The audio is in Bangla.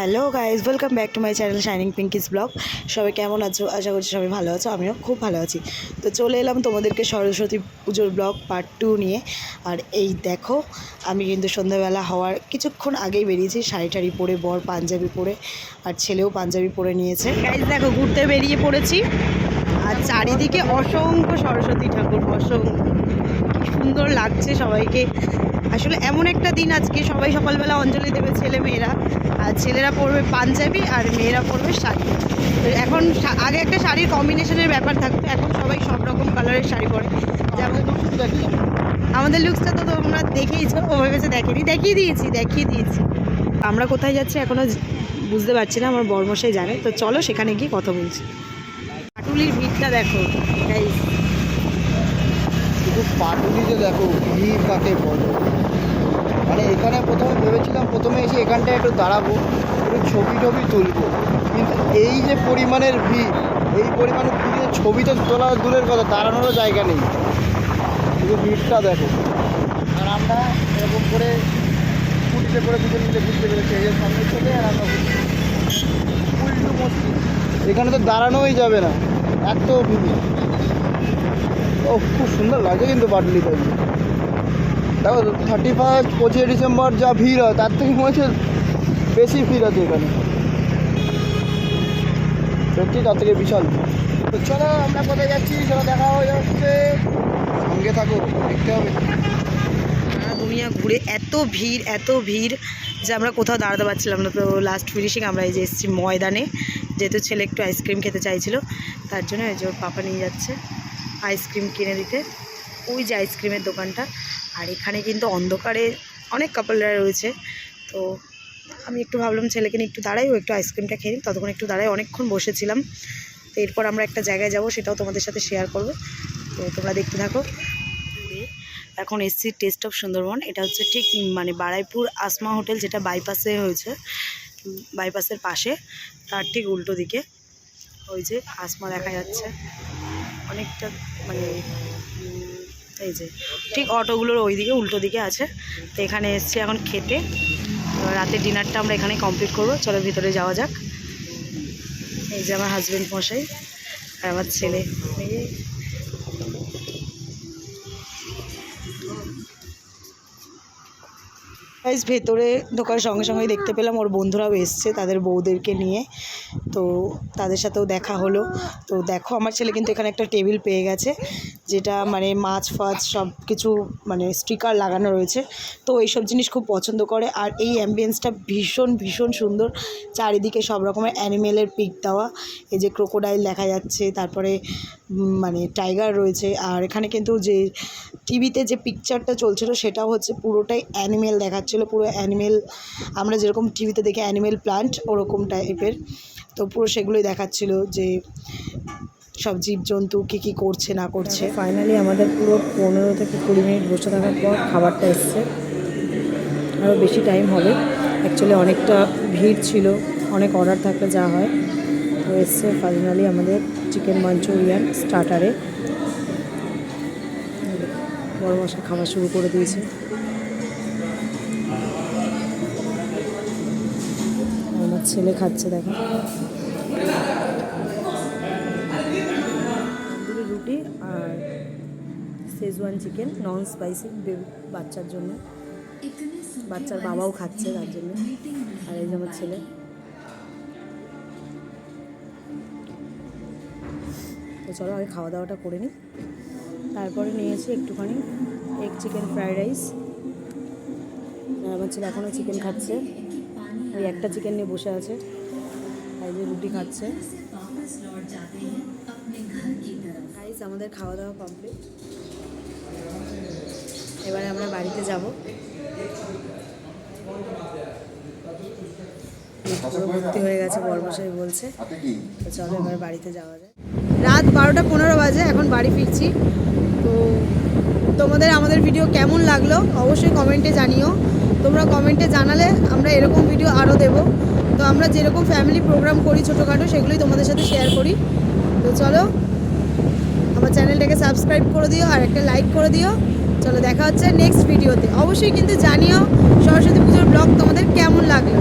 Hello guys welcome back to my channel shining Pinki's blog সবাই কেমন আছো? আশা করছি সবাই ভালো আছো, আমিও খুব ভালো আছি। তো চলে এলাম তোমাদেরকে সরস্বতী পুজোর ব্লগ পার্ট টু নিয়ে। আর এই দেখো, আমি কিন্তু সন্ধ্যাবেলা হওয়ার কিছুক্ষণ আগেই বেরিয়েছি, শাড়ি টাড়ি পরে, বর পাঞ্জাবি পরে, আর ছেলেও পাঞ্জাবি পরে নিয়েছে। গাইজ দেখো, ঘুরতে বেরিয়ে পড়েছি। আর চারিদিকে অসংখ্য সরস্বতী ঠাকুর, অসংখ্য। সুন্দর লাগছে সবাইকে। আসলে এমন একটা দিন আজকে, সবাই সকালবেলা অঞ্জলি দেবে ছেলে মেয়েরা। আর ছেলেরা পরবে পাঞ্জাবি আর মেয়েরা পরবে শাড়ি। তো এখন আগে একটা শাড়ির কম্বিনেশনের ব্যাপার থাকতো, এখন সবাই সব রকম কালারের শাড়ি পরে। যেমন আমাদের লুকসটা তো তোমরা দেখেইছো, ও ভেবেছে দেখেনি। দেখিয়ে দিয়েছি দেখিয়ে দিয়েছি। আমরা কোথায় যাচ্ছি এখনও বুঝতে পারছি না, আমার বর্মশাই জানে। তো চলো সেখানে গিয়ে কথা বলছি। পাটুলির ভিড়টা দেখো, guys। শুধু পাটুলিতে দেখো ভিড় কাকে বলো। মানে এখানে প্রথমে ভেবেছিলাম, প্রথমে এসে এখানটায় একটু দাঁড়াবো, একটু ছবি টবি তুলবো। কিন্তু এই যে পরিমাণের ভিড়, এই পরিমাণের ভিড়ে ছবি তো তোলা দূরের কথা, দাঁড়ানোরও জায়গা নেই। শুধু ভিড়টা দেখো। আর আমরা এরকম করে স্কুটিতে করে দুজন মিলে ঘুরতে পেরেছি এই যে সামনে চলে আর আমরা। উল্টো মসজিদ। এখানে তো দাঁড়ানোই যাবে না, এত ভিড়। ও, খুব সুন্দর লাগে কিন্তু বাটলি তাই। দেখো থার্টি ফার্স্ট পঁচিশে ডিসেম্বর যা ভিড় হয়, তার থেকে মনে হচ্ছে বেশি ভিড় আছে এখানে। সত্যি, তার থেকে বিশাল তো চলো, আমরা কোথায় যাচ্ছি? চলো, দেখা হয়ে যাচ্ছে। সঙ্গে থাকো, দেখতে হবে। দুনিয়া ঘুরে এত ভিড় এত ভিড় যে আমরা কোথাও দাঁড়াতে পারছিলাম না। তো লাস্ট ফিনিশিং আমরা এই যে এসেছি ময়দানে, যেহেতু ছেলে একটু আইসক্রিম খেতে চাইছিল, তার জন্য এই যে ওর পাপা নিয়ে যাচ্ছে। আইসক্রিম কিনে দিতে। ওই যে আইসক্রিমের দোকানটা। আর এখানে কিন্তু অন্ধকারে অনেক কাপলরা রয়েছে। তো আমি একটু ভাবলাম, ছেলেকে নিয়ে একটু দাঁড়াই, ও একটু আইসক্রিমটা খেয়ে নিই ততক্ষণ একটু দাঁড়াই অনেকক্ষণ বসেছিলাম। তো এরপর আমরা একটা জায়গায় যাব, সেটাও তোমাদের সাথে শেয়ার করব। তো তোমরা দেখতে থাকো। এখন এসছি টেস্ট অফ সুন্দরবন। এটা হচ্ছে ঠিক মানে বারাইপুর আসমা হোটেল, যেটা বাইপাসে হয়েছে। বাইপাসের পাশে। তার ঠিক উল্টো দিকে। ওই যে আসমা দেখা যাচ্ছে। অনেকটা মানে এই যে, ঠিক অটোগুলোর ওই দিকে উল্টো দিকে আছে। তো এখানে এসছি এখন খেতে। রাতে ডিনারটা আমরা এখানে কমপ্লিট করব। চলো ভিতরে যাওয়া যাক। এই যে আমার হাজব্যান্ড মশাই আর আমার ছেলে। এই গাইজ ভেতরে ঢোকার সঙ্গে সঙ্গেই দেখতে পেলাম, ওর বন্ধুরাও এসছে তাদের বউদেরকে নিয়ে। তো তাদের সাথেও দেখা হলো। তো দেখো, আমার ছেলে কিন্তু এখানে একটা টেবিল পেয়ে গেছে, যেটা মানে মাছ ফাছ সব কিছু মানে স্টিকার লাগানো রয়েছে। তো এইসব জিনিস খুব পছন্দ করে, আর এই অ্যাম্বিয়েন্সটা ভীষণ ভীষণ সুন্দর। চারিদিকে সব রকমের অ্যানিমেলের পিক দেওয়া। এই যে ক্রোকোডাইল দেখা যাচ্ছে, তারপরে মানে টাইগার রয়েছে, আর এখানে কিন্তু যে টিভিতে যে পিকচারটা চলছিল, সেটাও হচ্ছে পুরোটাই অ্যানিমেল দেখাচ্ছিলো পুরো অ্যানিমেল, আমরা যেরকম টিভিতে দেখি অ্যানিমেল প্লান্ট ওরকম টাইপের। তো পুরো সেগুলোই দেখাচ্ছিল যে সব জীবজন্তু কী কী করছে, না করছে। ফাইনালি আমাদের পুরো পনেরো থেকে কুড়ি মিনিট বসে থাকার পর খাবারটা এসছে। আরও বেশি টাইম হবে। অ্যাকচুয়ালি অনেকটা ভিড় ছিল, অনেক অর্ডার থাকলে যা হয়। তো এসছে ফাইনালি আমাদের চিকেন মাঞ্চুরিয়ান স্টার্টারে বড় মশা খাওয়া শুরু করে দিয়েছে। আমার ছেলে খাচ্ছে, দেখো। রুটি আর শেজওয়ান চিকেন নন স্পাইসি বাচ্চার জন্য। বাচ্চার বাবাও খাচ্ছে তার জন্য, আর এই যে আমার ছেলে। তো চলো আগে খাওয়া দাওয়াটা করে নিই। তারপরে নিয়েছি একটুখানি এগ চিকেন ফ্রাইড রাইস আর আমার ছেলে এখনও চিকেন খাচ্ছে। ওই একটা চিকেন নিয়ে বসে আছে। এই যে রুটি খাচ্ছে। গাইস আমাদের খাওয়া দাওয়া কমপ্লিট এবারে আমরা বাড়িতে যাব। ভর্তি হয়ে গেছে বর্মশাই বলছে। তো চলো এবার বাড়িতে যাওয়া যায় রাত বারোটা পনেরো বাজে এখন বাড়ি ফিরছি। তো তোমাদের আমাদের ভিডিও কেমন লাগল অবশ্যই কমেন্টে জানিও। তোমরা কমেন্টে জানালে আমরা এরকম ভিডিও আরও দেব। তো আমরা যেরকম ফ্যামিলি প্রোগ্রাম করি ছোটোখাটো, সেগুলোই তোমাদের সাথে শেয়ার করি। তো চলো, আমার চ্যানেলটাকে সাবস্ক্রাইব করে দিও আর একটা লাইক করে দিও। চলো দেখা হচ্ছে নেক্সট ভিডিওতে অবশ্যই কিন্তু জানিও সরস্বতী পুজোর ব্লগ তোমাদের কেমন লাগল।